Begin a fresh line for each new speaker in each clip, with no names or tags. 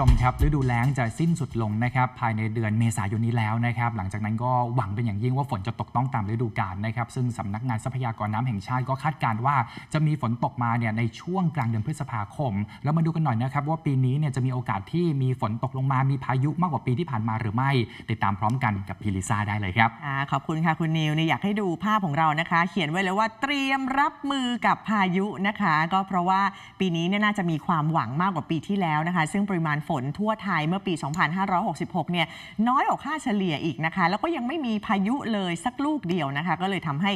ชมครับฤดูแล้งจะสิ้นสุดลงนะครับภายในเดือนเมษายนนี้แล้วนะครับหลังจากนั้นก็หวังเป็นอย่างยิ่งว่าฝนจะตกต้องตามฤดูกาลนะครับซึ่งสำนักงานทรัพยากรน้ำแห่งชาติก็คาดการณ์ว่าจะมีฝนตกมาเนี่ยในช่วงกลางเดือนพฤษภาคม แล้วมาดูกันหน่อยนะครับว่าปีนี้เนี่ยจะมีโอกาสที่มีฝนตกลงมามีพายุมากกว่าปีที่ผ่านมาหรือไม่ ติดตามพร้อมกันกับพีลิซ่าได้เลยครับ
อ่าขอบคุณค่ะคุณนิวนี่อยากให้ดูภาพของเรานะคะ เขียนไว้เลยว่าเตรียมรับมือกับพายุนะคะ ก็เพราะว่าปีนี้เนี่ยน่าจะมีความหวังมากกว่าปีที่แล้วนะคะ ซึ่งปริมาณฝนทั่วไทยเมื่อปี 2566 เนี่ยน้อยกว่าค่าเฉลี่ยอีกนะคะ แล้วก็ยังไม่มีพายุเลยสักลูกเดียวนะคะ ก็เลยทำให้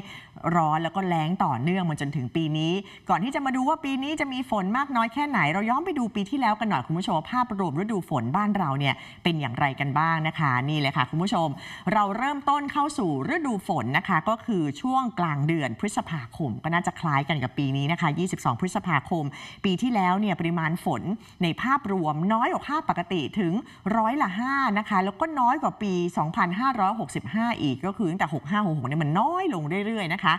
ร้อนแล้วก็แล้งต่อเนื่องมาจนถึงปีนี้ ก่อนที่จะมาดูว่าปีนี้จะมีฝนมากน้อยแค่ไหน เราย้อนไปดูปีที่แล้วกันหน่อยคุณผู้ชมภาพรวมฤดูฝนบ้านเราเนี่ยเป็นอย่างไรกันบ้างนะคะนี่เลยค่ะคุณผู้ชม เราเริ่มต้นเข้าสู่ฤดูฝนนะคะ ก็คือช่วงกลางเดือนพฤษภาคม ก็น่าจะคล้ายกันกับปีนี้นะคะ 22 พฤษภาคม ปีที่แล้วเนี่ยปริมาณฝนในภาพรวมน้อยกว่าภาพปกติถึงร้อยละ5นะคะ แล้วก็น้อยกว่าปี 2565 อีกก็คือตั้งแต่ 6566เนี่ยมันน้อยลงเรื่อยๆนะคะ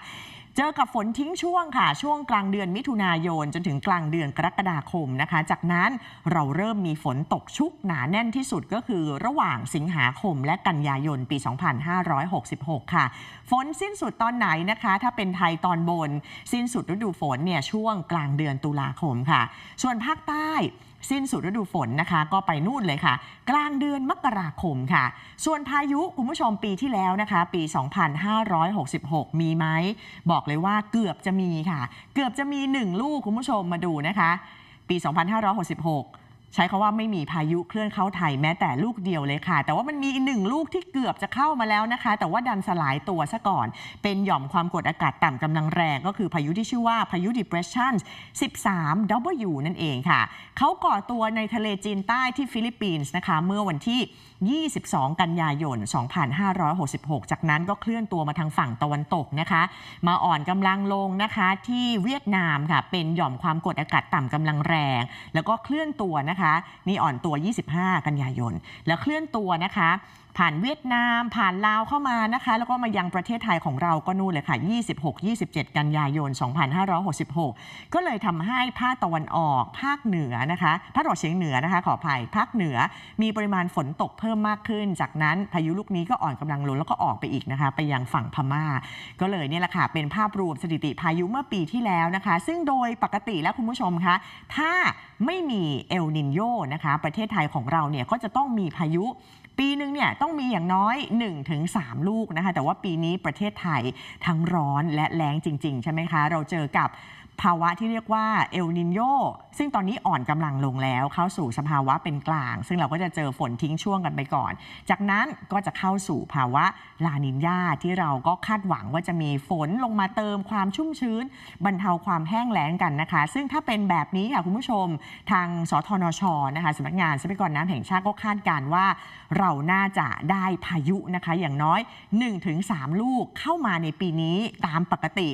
เจอกับฝนทิ้งช่วงค่ะ ช่วงกลางเดือนมิถุนายน จนถึงกลางเดือนกรกฎาคมนะคะ จากนั้นเราเริ่มมีฝนตกชุกหนาแน่นที่สุดก็คือระหว่างสิงหาคมและกันยายนปี 2566 ค่ะ ฝนสิ้นสุดตอนไหนนะคะ ถ้าเป็นไทยตอนบน สิ้นสุดฤดูฝนเนี่ยช่วงกลางเดือนตุลาคมค่ะ ส่วนภาคใต้สิ้นสุดฤดูฝนนะคะ ก็ไปนู่นเลยค่ะ กลางเดือนมกราคมค่ะ ส่วนพายุคุณผู้ชมปีที่แล้วนะคะ ปี 2566 มีไหมบอกเลยว่าเกือบจะมีค่ะ เกือบจะมี 1 ลูกคุณผู้ชมมาดูนะคะ ปี 2566 ใช้คาว่าไม่มีพายุเคลื่อนเข้าไทยแม้แต่ลูกเดียวเลยค่ะ แต่ว่ามันมีอีกหนึ่งลูกที่เกือบจะเข้ามาแล้วนะคะ แต่ว่าดันสลายตัวซะก่อน เป็นหย่อมความกดอากาศต่ำกำลังแรงก็คือพายุที่ชื่อว่าพายุ depression 13 W นั่นเองค่ะ เขาก่อตัวในทะเลจีนใต้ที่ฟิลิปปินส์นะคะ เมื่อวันที่ 22 กันยายน 2566 จากนั้นก็เคลื่อนตัวมาทางฝั่งตะวันตกนะคะ มาอ่อนกำลังลงนะคะที่เวียดนามค่ะ เป็นหย่อมความกดอากาศต่ำกำลังแรง แล้วก็เคลื่อนตัวนะคะนี่อ่อนตัว 25 กันยายน แล้วเคลื่อนตัวนะคะ ผ่านเวียดนาม ผ่านลาวเข้ามานะคะ แล้วก็มายังประเทศไทยของเราก็นู่นเลยค่ะ 26-27 กันยายน 2566 ก็เลยทำให้ภาคตะวันออกภาคเหนือนะคะภาคตะวันออกเฉียงเหนือนะคะ ขออภัยภาคเหนือ มีปริมาณฝนตกเพิ่มมากขึ้น จากนั้นพายุลูกนี้ก็อ่อนกำลังลงแล้วก็ออกไปอีกนะคะ ไปยังฝั่งพม่า ก็เลยเนี่ยแหละค่ะเป็นภาพรวมสถิติพายุเมื่อปีที่แล้วนะคะ ซึ่งโดยปกติแล้วคุณผู้ชมคะถ้าไม่มีเอลนินโยนะคะ ประเทศไทยของเราเนี่ยก็จะต้องมีพายุ ปีหนึ่งเนี่ยต้องมีอย่างน้อย 1-3 ลูกนะคะ แต่ว่าปีนี้ประเทศไทยทั้งร้อนและแล้งจริง ๆ ใช่ไหมคะ เราเจอกับ ภาวะที่เรียกว่าเอลนินโยซึ่งตอนนี้อ่อนกำลังลงแล้ว เข้าสู่สภาวะเป็นกลาง ซึ่งเราก็จะเจอฝนทิ้งช่วงกันไปก่อน จากนั้นก็จะเข้าสู่ภาวะลานินยาที่เราก็คาดหวังว่าจะมีฝนลงมาเติมความชุ่มชื้น บรรเทาความแห้งแล้งกันนะคะ ซึ่งถ้าเป็นแบบนี้ค่ะคุณผู้ชมทางสทนชนะคะสำนักงานทรัพยากรน้ำแห่งชาติก็คาดการว่า เราน่าจะได้พายุนะคะ อย่างน้อย 1-3 ลูกเข้ามาในปีนี้ตามปกติ